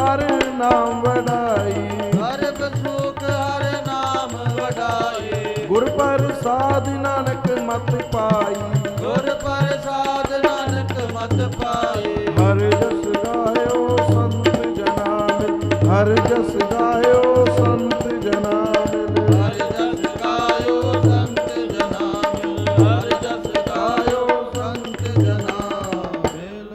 ਹਰ ਨਾਮ ਵਡਾਈ। ਸਰਬ ਸੁਖ ਹਰ ਨਾਮ ਵਡਾਏ ਗੁਰ ਪ੍ਰਸਾਦ ਨਾਨਕ ਮਤ ਪਾਈ। ਗੁਰ ਪ੍ਰਸਾਦ ਨਾਨਕ ਮਤ ਪਾਏ ਹਰ ਜਸ ਗਾਇਓ ਸੰਤ ਜਨਾ ਹਰ ਜਸ ਗਾਇਓ ਸੰਤ ਜਨਾ ਮਿਲ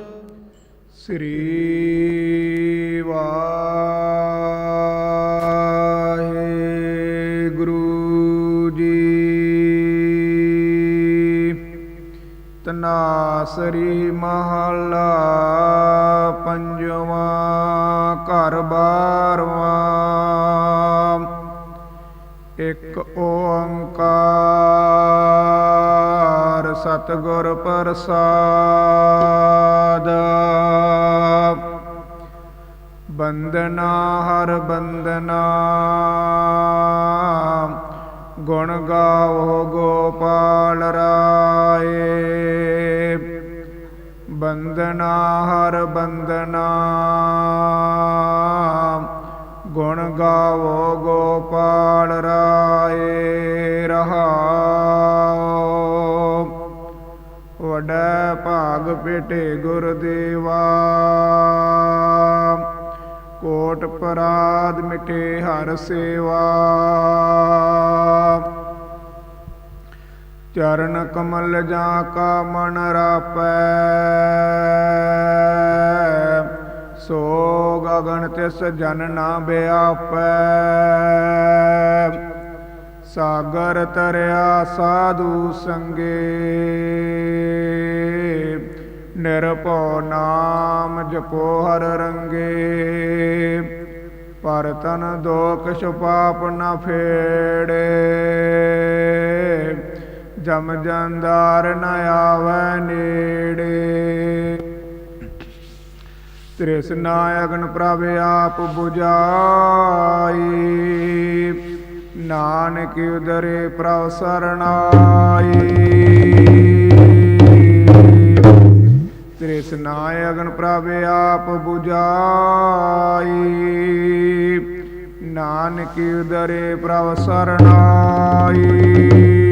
ਤਨਾਸਰੀ ਮਹਲਾ ਪੰਜਵਾ ਘਰ ਬਾਰਵਾ। ਇੱਕ ਓੰਕਾਰ ਸਤਿਗੁਰ ਪ੍ਰਸਾਦ। ਬੰਦਨਾ ਹਰ ਬੰਦਨਾ। ਗੁਣ ਗਾਵੋ ਗੋਪਾਲ ਰਾਏ। ਬੰਦਨਾ ਹਰ ਬੰਦਨਾ ਗੁਣ ਗਾਵੋ ਗੋਪਾਲ ਰਾਏ ਰਹਾਓ ਵਡਾ ਭਾਗ ਪੇਟੇ ਗੁਰਦੇਵਾ ਕੋਟ ਪਰਾਦ ਮਿਟੇ ਹਰ ਸੇਵਾ। ਚਰਨ ਕਮਲ ਜਾ ਕਾ ਮਨ ਰਾਪੈ। ਸੋ ਗਗਨ ਤਿਸ ਜਨ ਨਾ ਬਿਆਪੈ। ਸਾਗਰ ਤਰਿਆ ਸਾਧੂ ਸੰਗੇ। ਨਿਰਭਉ ਨਾਮ ਜਪੋ ਹਰ ਰੰਗੇ। ਪਰ ਤਨ ਦੋਖ ਪਾਪ ਨ ਫੇੜੇ। ਜਮ ਜੰਦਾਰ ਨ ਆਵੈ ਨੇੜੇ। ਤ੍ਰਿਸ਼ਨਾ ਅਗਨ ਪ੍ਰਭ ਆਪ 부ਝਾਈ ਨਾਨਕ ਉਦਰੇ ਪ੍ਰਭ ਸਰਣਾਈ। ਤ੍ਰਿਸ਼ਨਾ ਅਗਨ ਪ੍ਰਭ ਆਪ 부ਝਾਈ ਨਾਨਕ ਉਦਰੇ ਪ੍ਰਭ ਸਰਣਾਈ।